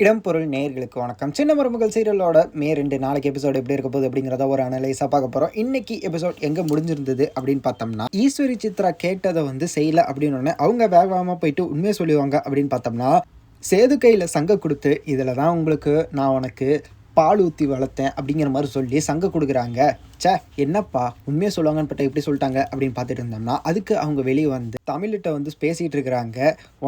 இடம் பொருள் நேயர்களுக்கு வணக்கம். சின்ன மருமகள் சீரியலோட மே ரெண்டு நாளைக்கு எபிசோடு எப்படி இருக்க போகுது அப்படிங்கிறத ஒரு அனலைஸாக பார்க்க போகிறோம் இன்னைக்கு எபிசோட் எங்கே முடிஞ்சிருந்தது அப்படின்னு பார்த்தோம்னா ஈஸ்வரி சித்ரா கேட்டதை வந்து செய்யல அப்படின்னு அவங்க வேகமாக போயிட்டு உண்மையை சொல்லுவாங்க அப்படின்னு பார்த்தோம்னா சேது கையில் சங்க கொடுத்து இதில் தான் உங்களுக்கு நான் உனக்கு பால் ஊற்றி வளர்த்தேன் அப்படிங்கிற மாதிரி சொல்லி சங்க கொடுக்குறாங்க. ச்சே என்னப்பா? உண்மையை சொல்லுவாங்கன்னு பட்ட எப்படி சொல்லிட்டாங்க அப்படின்னு பார்த்துட்டு இருந்தோம்னா அதுக்கு அவங்க வெளியே வந்து தமிழ்கிட்ட வந்து பேசிகிட்டு இருக்கிறாங்க.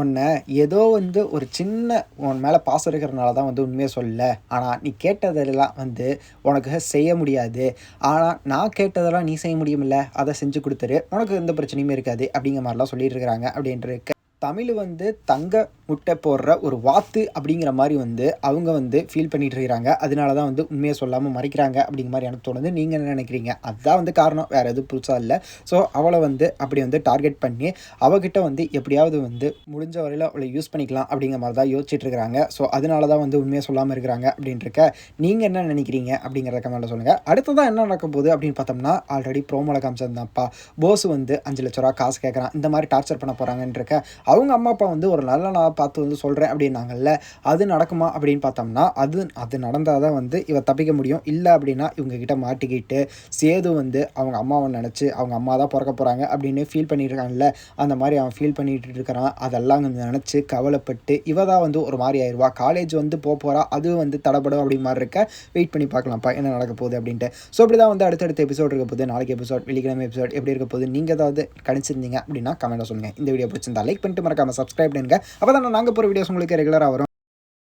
உன்னை ஏதோ வந்து ஒரு சின்ன உன் மேலே பாசம் இருக்கிறனால தான் வந்து உண்மையை சொல்லல. ஆனால் நீ கேட்டதெல்லாம் வந்து உனக்கு செய்ய முடியாது. ஆனால் நான் கேட்டதெல்லாம் நீ செய்ய முடியுமில்ல. அதை செஞ்சு கொடுத்துரு. உனக்கு எந்த பிரச்சனையுமே இருக்காது அப்படிங்கிற மாதிரிலாம் சொல்லிட்டு இருக்கிறாங்க அப்படின்ட்டு தமிழ் வந்து தங்க முட்டை போடுற ஒரு வாத்து அப்படிங்கிற மாதிரி வந்து அவங்க வந்து ஃபீல் பண்ணிட்டு இருக்கிறாங்க. அதனால தான் வந்து உண்மையை சொல்லாமல் மறைக்கிறாங்க அப்படிங்கிற மாதிரி எனக்கு தோணுது. நீங்கள் என்ன நினைக்கிறீங்க? அதுதான் வந்து காரணம். வேறு எதுவும் புதுசாக இல்லை. ஸோ அவளை வந்து அப்படி வந்து டார்கெட் பண்ணி அவகிட்ட வந்து எப்படியாவது வந்து முடிஞ்ச வரையில் அவளை யூஸ் பண்ணிக்கலாம் அப்படிங்கிற மாதிரி தான் யோசிச்சுட்டு இருக்கிறாங்க. ஸோ அதனால தான் வந்து உண்மையை சொல்லாமல் இருக்கிறாங்க அப்படின்ட்டுருக்க நீங்கள் என்ன நினைக்கிறீங்க அப்படிங்கிறத கமெண்ட்டில் சொல்லுங்கள் அடுத்ததான் என்ன நடக்க போகுது அப்படின்னு பார்த்தோம்னா ஆல்ரெடி ப்ரோமோல காமிச்சிருந்தாப்பா போஸ் வந்து அஞ்சு லட்ச ரூபா காசு கேட்குறான். இந்த மாதிரி டார்ச்சர் பண்ண போகிறாங்கன்றக்க அவங்க அம்மா அப்பா வந்து ஒரு நல்ல நாள் பார்த்து வந்து சொல்கிறேன் அப்படின்னாங்கல்ல அது நடக்குமா அப்படின்னு பார்த்தோம்னா அது அது நடந்தால் தான் வந்து இவ தப்பிக்க முடியும். இல்லை அப்படின்னா இவங்க கிட்ட மாட்டிக்கிட்டு சேது வந்து அவங்க அம்மாவை நினச்சி அவங்க அம்மா தான் பிறக்க போகிறாங்க அப்படின்னு ஃபீல் பண்ணியிருக்காங்கல்ல அந்த மாதிரி அவன் ஃபீல் பண்ணிகிட்டு இருக்கிறான். அதெல்லாம் வந்து நினச்சி கவலைப்பட்டு இவ தான் வந்து ஒரு மாதிரி ஆயிடுவா காலேஜ் வந்து போக போகிறா அது வந்து தடப்படும் அப்படி மாதிரி இருக்க வெயிட் பண்ணி பார்க்கலாம்ப்பா என்ன நடக்க போகுது அப்படின்ட்டு. ஸோ இப்படி தான் வந்து அடுத்தடுத்த எபிசோட் இருக்க போகுது. நாளைக்கு எபிசோட் வெள்ளிக்கிழமை எபிசோட் எப்படி இருக்க போகுது நீங்கள் ஏதாவது கணிச்சிருந்தீங்க அப்படின்னா கமெண்ட்டாக சொல்லுங்கள் இந்த வீடியோ பிடிச்சிருந்தா லைக் பண்ணிட்டு மறக்காமல் சப்ஸ்கிரைப் பண்ணுங்க. அப்போ தான் நாங்கள் போகிற வீடியோஸ் உங்களுக்கு ரெகுலராக வரும்.